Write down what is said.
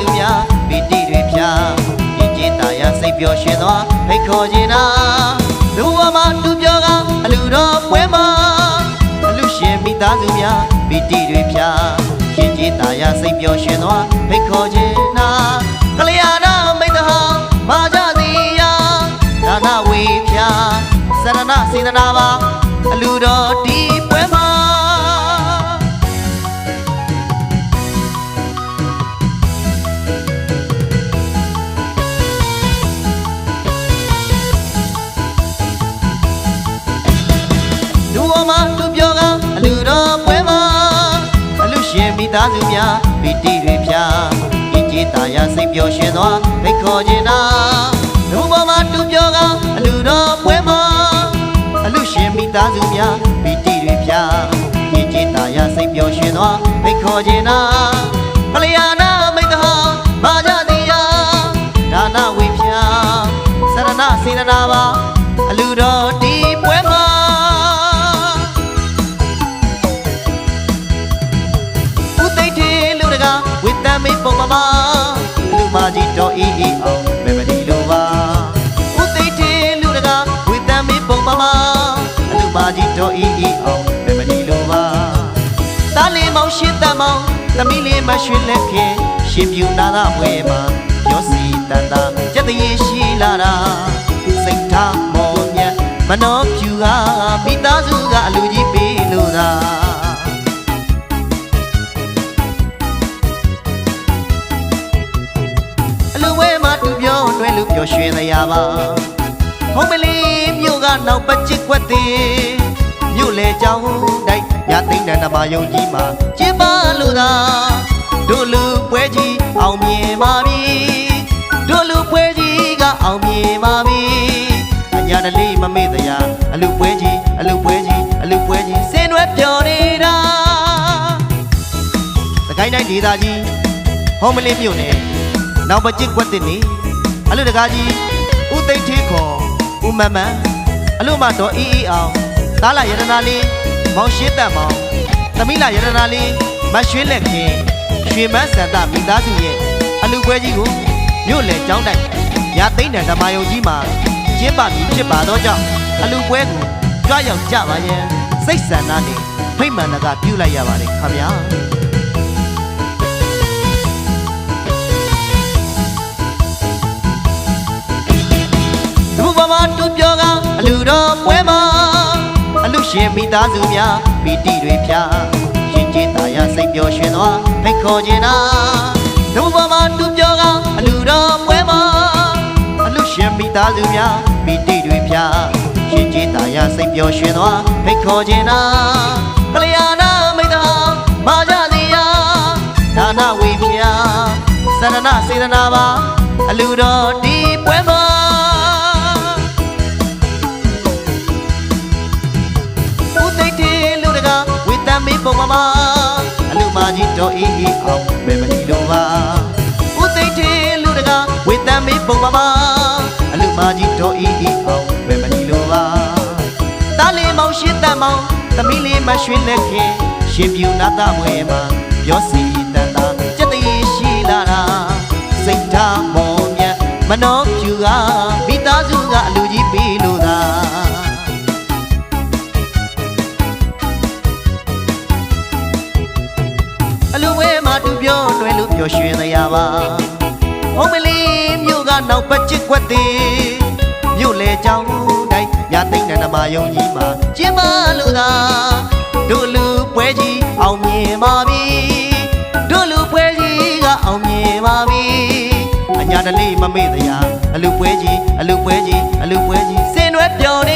သူများပီတိတွေဖြာရင်ကျေးตายစိတ်ပျော်ရွှင်စွာဖိတ်ခေါ်ခြင်းနာလူဝမလူပြောကအလူတော်ပွဲမှာအလူရှင်မိသားစုများပီတိတွေဖြာရင်ကျေးตายစိတ်ပျော်ရွှင်စွာဖိတ်ခေါ်ခြင်းနာကလျာဏမိတ်တဟောင်းမာကြသည်ယာဒါနဝေဖြာစရဏစေတနာပါအလူတော်ဒီ မှာလူဝမသူပြောကအလူတော်ပွဲမှာအလူရှင်မိသားစုများပီတိတွေဖြာဤကြည်တာယာစိတ်ပျော်ရွှင်သွားဖိတ်ခေါ်ခြင်းနာလူဝမသူပြောကအလူတော်ပွဲမှာအလူရှင်မိသားစုများပီတိတွေဖြာဤကြည်တာယာစိတ်ပျော်ရွှင်သွားဖိတ်ခေါ်ခြင်းနာဖလျာနာမိတ်တဟာမာကြတိယာဒါနဝိဖြာစရဏစေတနာပါအလူတော်ဒီပွဲ တ္တမေပုံမမလူမကြီးတော်အီအီအောင်မေမဒီလိုပါဦးသိထေလူတကာဝိတ္တမေပုံမမလူမကြီးတော်အီအီအောင်မေမဒီလိုပါတားလေးမောင်ရှင်းတမောင်သမီးလေးမရွှင်လက်ခင်ရှင်ပြူနာသာဝဲမှာရောစီတန်တာကြက်တရေရှိလာတာစိတ်ထားမော်မြတ်မနောဖြူကမိသားစုကအလူကြီး လူဝဲမှာသူပြောတွဲလူပျော်ရွှင်ရပါဟုံးမလီမြို့ကနောက်ပတ်ချစ်ွက်သေးမြို့လေကြောင်းတိုက်ရသိမ့်တဲ့ဓမ္မယုံကြီးမှာကျင်းပလို့သာတို့လူပွဲကြီးအောင်မြင်ပါပြီတို့လူပွဲကြီးကအောင်မြင်ပါပြီအညာတလေးမမေ့တရားအလူပွဲကြီးအလူပွဲကြီးအလူပွဲကြီးစင်ရွက်ပျော်နေတာစကိုင်းတိုင်းဒေသကြီးဟုံးမလီမြို့နယ် နောက်ပကျစ်ကွက်တင်နေအလူတကားကြီးဦးသိန်းထေးခေါ်ဦးမမန်အလူမတော်အီအီအောင်သားလာယရနာလေးမောင်ရှင်းတက်မောင်သမီးလာယရနာလေးမရွှေလက်ခင်ရွှေမန်းစန္ဒမိသားစုရဲ့အလူပွဲကြီးကိုမြို့လေကျောင်းတိုက်ရသိန်းတန်ဓမ္မယုံကြီးမှာကျင်းပပြီးဖြစ်ပါတော့ကြောင့်အလူပွဲကိုကြွားရောက်ကြပါရဲ့စိတ်ဆန္ဒနဲ့ဖိတ်မှန်တကပြုလိုက်ရပါတယ်ခမညာ လူတော်ပွဲမှာအလူရှင်မိသားစုများပီတိတွေဖြာရှင်ကျေးတာယာစိတ်ပျော်ရွှင်သွားဖိတ်ခေါ်ခြင်းနာလူဘမတူပြောကအလူတော်ပွဲမှာအလူရှင်မိသားစုများပီတိတွေဖြာရှင်ကျေးတာယာစိတ်ပျော်ရွှင်သွားဖိတ်ခေါ်ခြင်းနာကလျာဏမိတ်တာမာကြသည်ယာဒါနဝိဖြာစရဏစေတနာပါအလူတော်ဒီပွဲမှာ ပုံမမအလူမကြီးတော်အီအီအောင်မေမဒီလိုပါဦးသိတေလူတကာဝိတ္တမေပုံမမအလူမကြီးတော်အီအီအောင်မေမဒီလိုပါတားလေးမောင်ရှင်းတတ်မောင်သမီးလေးမရွှင်လက်ခင်ရှင်ပြူနာတမွေမှာပြောစီတန်တာစက်တရေရှိလာတာစိတ်ထားမော်မြတ်မနော လူဝဲမှာသူပြောတွဲလို့ပျော်ရွှင်ရပါဟုံးမလီမြို့ကနောက်ပတ်ချစ်ွက်သေးမြို့လေကြောင်းတိုင်းရသိမ့်တဲ့နမယုံကြီးမှာကျင်းမလို့သာတို့လူပွဲကြီးအောင်မြင်ပါပြီတို့လူပွဲကြီးကအောင်မြင်ပါပြီအညာတလေးမမေ့တရားအလူပွဲကြီးအလူပွဲကြီးအလူပွဲကြီးစင်ရွက်ပျော်နေတာ